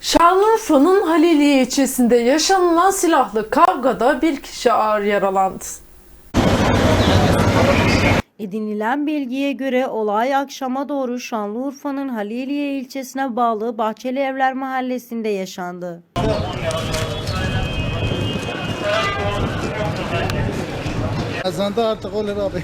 Şanlıurfa'nın Haliliye ilçesinde yaşanılan silahlı kavgada bir kişi ağır yaralandı. Edinilen bilgiye göre olay akşama doğru Şanlıurfa'nın Haliliye ilçesine bağlı Bahçeli Evler mahallesinde yaşandı. Kazandı artık olur abi.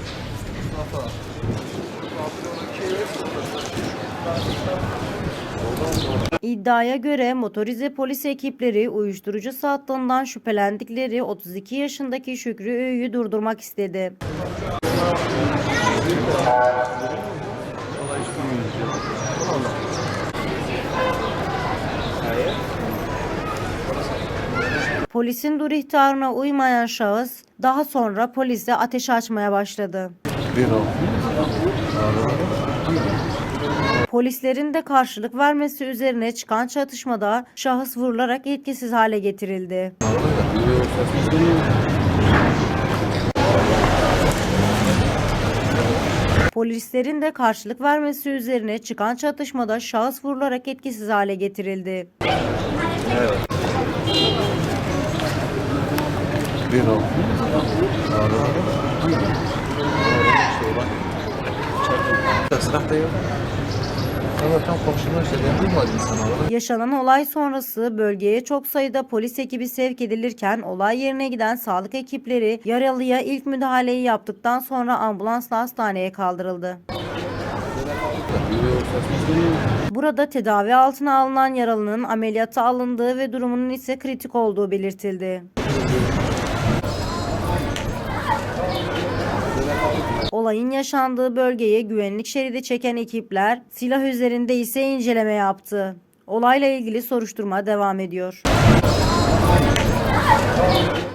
İddiaya göre motorize polis ekipleri uyuşturucu sattığından şüphelendikleri 32 yaşındaki Şükrü Öğü'yü durdurmak istedi. Polisin dur ihtarına uymayan şahıs daha sonra polise ateş açmaya başladı. Polislerin de karşılık vermesi üzerine çıkan çatışmada şahıs vurularak etkisiz hale getirildi. Polislerin de karşılık vermesi üzerine çıkan çatışmada şahıs vurularak etkisiz hale getirildi. Yok. Ama tam komşumla işte ben duymadım sana. Yaşanan olay sonrası bölgeye çok sayıda polis ekibi sevk edilirken olay yerine giden sağlık ekipleri yaralıya ilk müdahaleyi yaptıktan sonra ambulansla hastaneye kaldırıldı. Burada tedavi altına alınan yaralının ameliyata alındığı ve durumunun ise kritik olduğu belirtildi. Olayın yaşandığı bölgeye güvenlik şeridi çeken ekipler silah üzerinde ise inceleme yaptı. Olayla ilgili soruşturma devam ediyor.